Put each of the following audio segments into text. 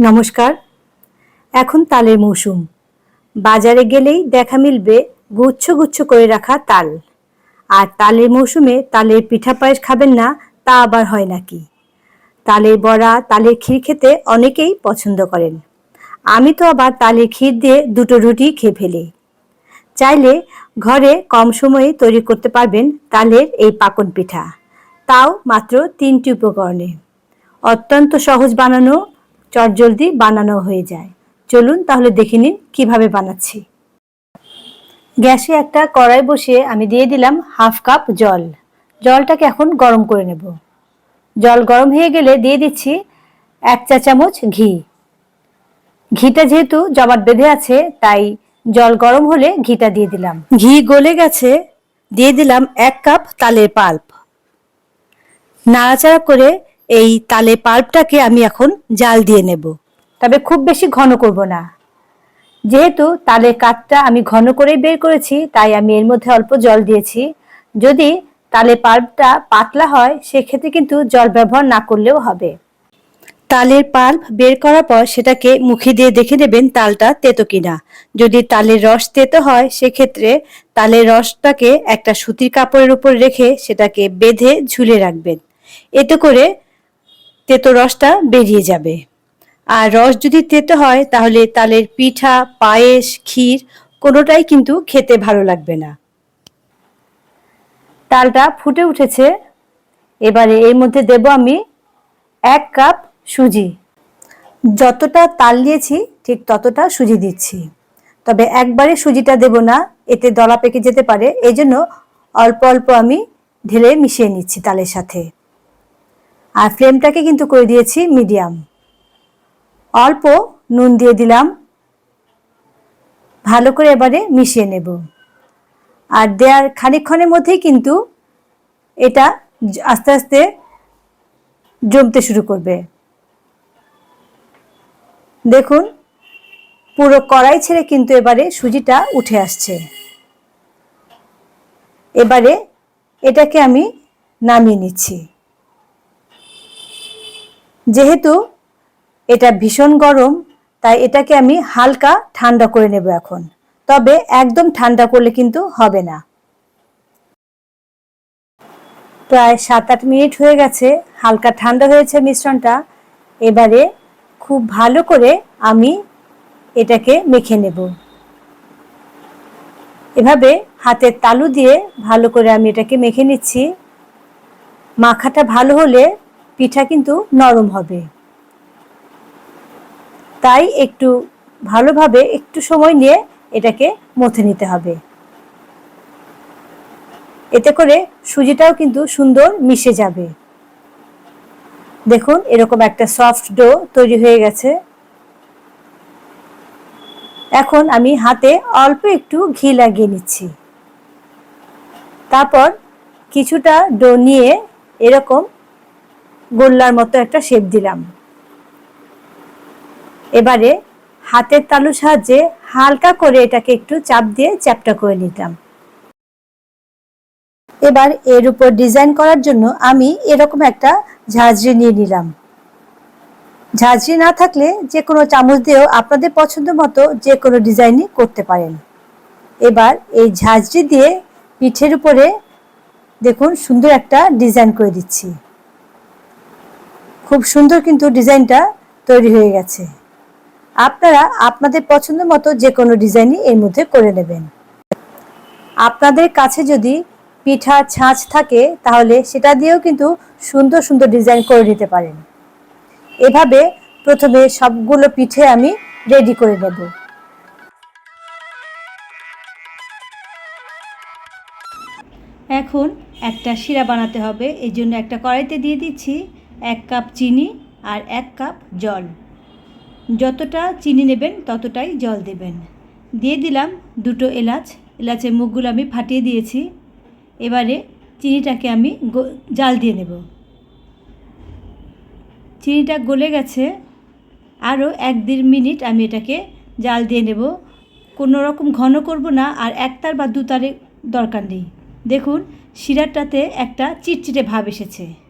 নমস্কার। এখন তালের মৌসুম। বাজারে গেলেই দেখা মিলবে গুচ্ছ গুচ্ছ করে রাখা তাল। আর তালের মৌসুমে তালের পিঠা পায়েস খাবেন না, তা আবার হয় নাকি? তালের বড়া, তালের ক্ষীর খেতে অনেকেই পছন্দ করেন। আমি তো আবার তালের ক্ষীর দিয়ে দুটো রুটি খেয়ে ফেলি। চাইলে ঘরে কম সময়ে তৈরি করতে পারবেন তালের এই পাকন পিঠা। তাও মাত্র তিনটি উপকরণে। অত্যন্ত সহজ বানানো চটজলদি বানানো হয়ে যায়। চলুন তাহলে দেখে নিন কীভাবে বানাচ্ছি। গ্যাসে একটা কড়াই বসিয়ে আমি দিয়ে দিলাম হাফ কাপ জল। জলটাকে এখন গরম করে নেব। জল গরম হয়ে গেলে দিয়ে দিচ্ছি এক চা চামচ ঘি। ঘিটা যেহেতু জমাট বেঁধে আছে, তাই জল গরম হলে ঘিটা দিয়ে দিলাম। ঘি গলে গেছে, দিয়ে দিলাম এক কাপ তালের পাল্প। নাড়াচাড়া করে এই তালে পাল্পটাকে আমি এখন জাল দিয়ে নেব। তবে খুব বেশি ঘন করব না। যেহেতু তালের কাঠটা আমি ঘন করেই বের করেছি, তাই আমি এর মধ্যে অল্প জল দিয়েছি। যদি তালে পাল্পটা পাতলা হয়, সেক্ষেত্রে কিন্তু জল ব্যবহার না করলেও হবে। তালের পাল্প বের করার পর সেটাকে মুখে দিয়ে দেখে নেবেন তালটা তেতো কিনা। যদি তালের রস তেতো হয়, সেক্ষেত্রে তালের রসটাকে একটা সুতির কাপড়ের উপর রেখে সেটাকে বেঁধে ঝুলে রাখবেন। এতে করে তেতো রসটা বেরিয়ে যাবে। আর রস যদি তেতো হয়, তাহলে তালের পিঠা, পায়েস, ক্ষীর কোনোটাই কিন্তু খেতে ভালো লাগবে না। তালটা ফুটে উঠেছে। এবারে এর মধ্যে দেব আমি এক কাপ সুজি। যতটা তাল নিয়েছি ঠিক ততটা সুজি দিচ্ছি। তবে একবারে সুজিটা দেব না, এতে দলা পেকে যেতে পারে। এই জন্য অল্প অল্প আমি ঢেলে মিশিয়ে নিচ্ছি তালের সাথে। আর ফ্লেমটাকে কিন্তু করে দিয়েছি মিডিয়াম। অল্প নুন দিয়ে দিলাম। ভালো করে এবারে মিশিয়ে নেব। আর দেওয়ার খানিকক্ষণের মধ্যেই কিন্তু এটা আস্তে আস্তে জমতে শুরু করবে। দেখুন, পুরো কড়াই ছেড়ে কিন্তু এবারে সুজিটা উঠে আসছে। এবারে এটাকে আমি নামিয়ে নিচ্ছি। যেহেতু এটা ভীষণ গরম, তাই এটাকে আমি হালকা ঠান্ডা করে নেব এখন। তবে একদম ঠান্ডা করলে কিন্তু হবে না। প্রায় সাত আট মিনিট হয়ে গেছে, হালকা ঠান্ডা হয়েছে মিশ্রণটা। এবারে খুব ভালো করে আমি এটাকে মেখে নেব। এভাবে হাতের তালু দিয়ে ভালো করে আমি এটাকে মেখে নিচ্ছি। মাখাটা ভালো হলে পিঠা কিন্তু নরম হবে। তাই একটু ভালোভাবে একটু সময় নিয়ে এটাকে মথে নিতে হবে। এতে করে সুজিটাও কিন্তু সুন্দর মিশে যাবে। দেখুন, এরকম একটা সফট ডো তৈরি হয়ে গেছে। এখন আমি হাতে অল্প একটু ঘি লাগিয়ে নিচ্ছি। তারপর কিছুটা ডো নিয়ে এরকম গোল্লার মতো একটা শেপ দিলাম। এবারে হাতের তালুর সাহায্যে হালকা করে এটাকে একটু চাপ দিয়ে চ্যাপটা করে নিতাম। এবার এর উপর ডিজাইন করার জন্য আমি এরকম একটা ঝাঁঝরি নিয়ে নিলাম। ঝাঁঝরি না থাকলে যে কোনো চামচ দিয়েও আপনাদের পছন্দ মতো যে কোনো ডিজাইনই করতে পারেন। এবার এই ঝাঁঝরি দিয়ে পিঠের উপরে দেখুন সুন্দর একটা ডিজাইন করে দিচ্ছি। খুব সুন্দর কিন্তু ডিজাইনটা তৈরি হয়ে গেছে। আপনারা আপনাদের পছন্দ মতো যে কোনো ডিজাইনই এর মধ্যে করে নেবেন। আপনাদের কাছে যদি পিঠা ছাঁচ থাকে, তাহলে সেটা দিয়েও কিন্তু সুন্দর সুন্দর ডিজাইন করে নিতে পারেন। এভাবে প্রথমে সবগুলো পিঠে আমি রেডি করে নেব। এখন একটা শিরা বানাতে হবে এই জন্য একটা কড়াইতে দিয়ে দিচ্ছি এক কাপ চিনি আর এক কাপ জল। যতটা চিনি নেবেন, ততটাই জল দেবেন। দিয়ে দিলাম দুটো এলাচ। এলাচের মুখগুলো আমি ফাটিয়ে দিয়েছি। এবারে চিনিটাকে আমি জাল দিয়ে নেব। চিনিটা গলে গেছে। আরও এক দেড় মিনিট আমি এটাকে জাল দিয়ে নেব। কোনো রকম ঘন করব না, আর একতার বা দুতারে দরকার নেই। দেখুন, শিরাটাতে একটা চিটচিটে ভাব এসেছে।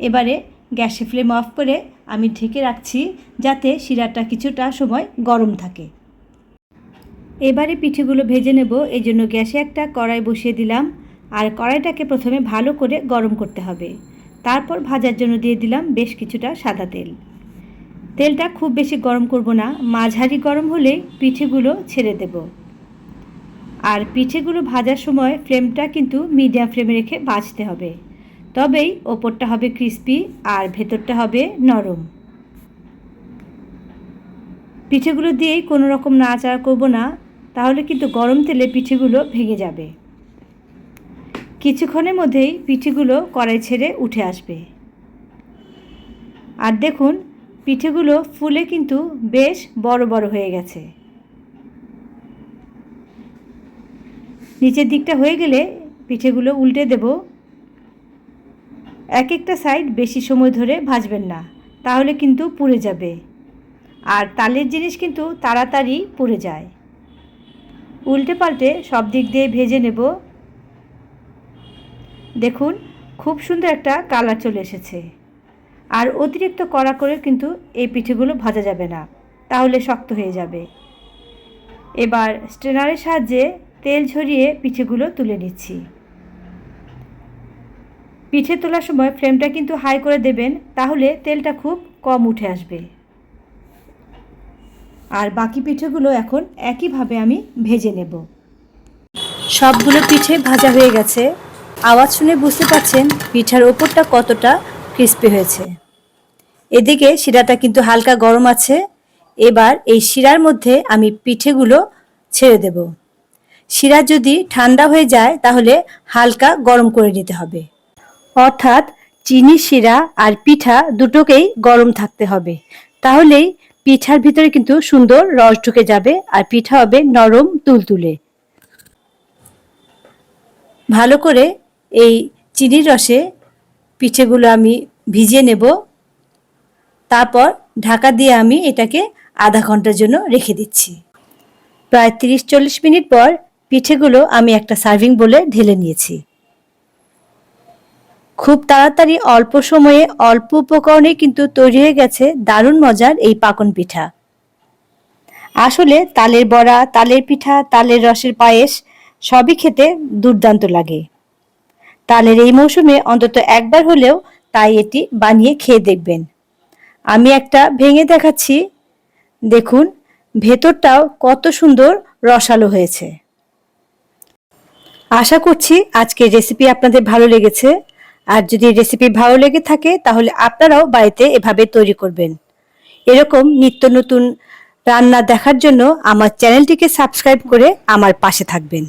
এবারে গ্যাসে ফ্লেম অফ করে আমি ঢেকে রাখছি যাতে শিরাটা কিছুটা সময় গরম থাকে। এবারে পিঠেগুলো ভেজে নেব, এই জন্য গ্যাসে একটা কড়াই বসিয়ে দিলাম। আর কড়াইটাকে প্রথমে ভালো করে গরম করতে হবে। তারপর ভাজার জন্য দিয়ে দিলাম বেশ কিছুটা সাদা তেল। তেলটা খুব বেশি গরম করব না, মাঝারি গরম হলে পিঠেগুলো ছেড়ে দেব। আর পিঠেগুলো ভাজার সময় ফ্লেমটা কিন্তু মিডিয়াম ফ্লেমে রেখে ভাজতে হবে। তবেই ওপরটা হবে ক্রিস্পি আর ভেতরটা হবে নরম। পিঠেগুলো দিয়েই কোনো রকম নাড়াচাড়া করব না, তাহলে কিন্তু গরম তেলে পিঠেগুলো ভেঙে যাবে। কিছুক্ষণের মধ্যেই পিঠেগুলো কড়াই ছেড়ে উঠে আসবে। আর দেখুন, পিঠেগুলো ফুলে কিন্তু বেশ বড় বড় হয়ে গেছে। নিচের দিকটা হয়ে গেলে পিঠেগুলো উল্টে দেব। এক একটা সাইড বেশি সময় ধরে ভাজবেন না, তাহলে কিন্তু পুড়ে যাবে। আর তালের জিনিস কিন্তু তাড়াতাড়ি পুড়ে যায়। উল্টে পাল্টে সব দিক দিয়ে ভেজে নেব। দেখুন, খুব সুন্দর একটা কালার চলে এসেছে। আর অতিরিক্ত কড়া করে কিন্তু এই পিঠেগুলো ভাজা যাবে না, তাহলে শক্ত হয়ে যাবে। এবার স্ট্রেনারের সাহায্যে তেল ঝরিয়ে পিঠেগুলো তুলে নিচ্ছি। পিঠে তোলার সময় ফ্লেমটা কিন্তু হাই করে দেবেন, তাহলে তেলটা খুব কম উঠে আসবে। আর বাকি পিঠেগুলো এখন একইভাবে আমি ভেজে নেব। সবগুলো পিঠে ভাজা হয়ে গেছে। আওয়াজ শুনে বুঝতে পারছেন পিঠার ওপরটা কতটা ক্রিস্পি হয়েছে। এদিকে শিরাটা কিন্তু হালকা গরম আছে। এবার এই শিরার মধ্যে আমি পিঠেগুলো ছেড়ে দেব। শিরা যদি ঠান্ডা হয়ে যায়, তাহলে হালকা গরম করে নিতে হবে। অর্থাৎ চিনি, শিরা আর পিঠা দুটোকেই গরম থাকতে হবে। তাহলেই পিঠার ভিতরে কিন্তু সুন্দর রস ঢুকে যাবে আর পিঠা হবে নরম তুলতুলে। ভালো করে এই চিনির রসে পিঠেগুলো আমি ভিজিয়ে নেব। তারপর ঢাকা দিয়ে আমি এটাকে আধা ঘণ্টার জন্য রেখে দিচ্ছি। প্রায় তিরিশ চল্লিশ মিনিট পর পিঠেগুলো আমি একটা সার্ভিং বলে ঢেলে নিয়েছি। খুব তাড়াতাড়ি অল্প সময়ে, অল্প উপকরণে কিন্তু তৈরি হয়ে গেছে দারুণ মজার এই পাকন পিঠা। আসলে তালের বড়া, তালের পিঠা, তালের রসের পায়েস সবই খেতে দুর্দান্ত লাগে। তালের এই মৌসুমে অন্তত একবার হলেও তাই এটি বানিয়ে খেয়ে দেখবেন। আমি একটা ভেঙে দেখাচ্ছি। দেখুন, ভেতরটাও কত সুন্দর রসালো হয়েছে। আশা করছি আজকের রেসিপি আপনাদের ভালো লেগেছে। আর যদি রেসিপি ভালো লেগে থাকে, তাহলে আপনারাও বাড়িতে এভাবে তৈরি করবেন। এরকম নিত্য নতুন রান্না দেখার জন্য আমার চ্যানেলটিকে সাবস্ক্রাইব করে আমার পাশে থাকবেন।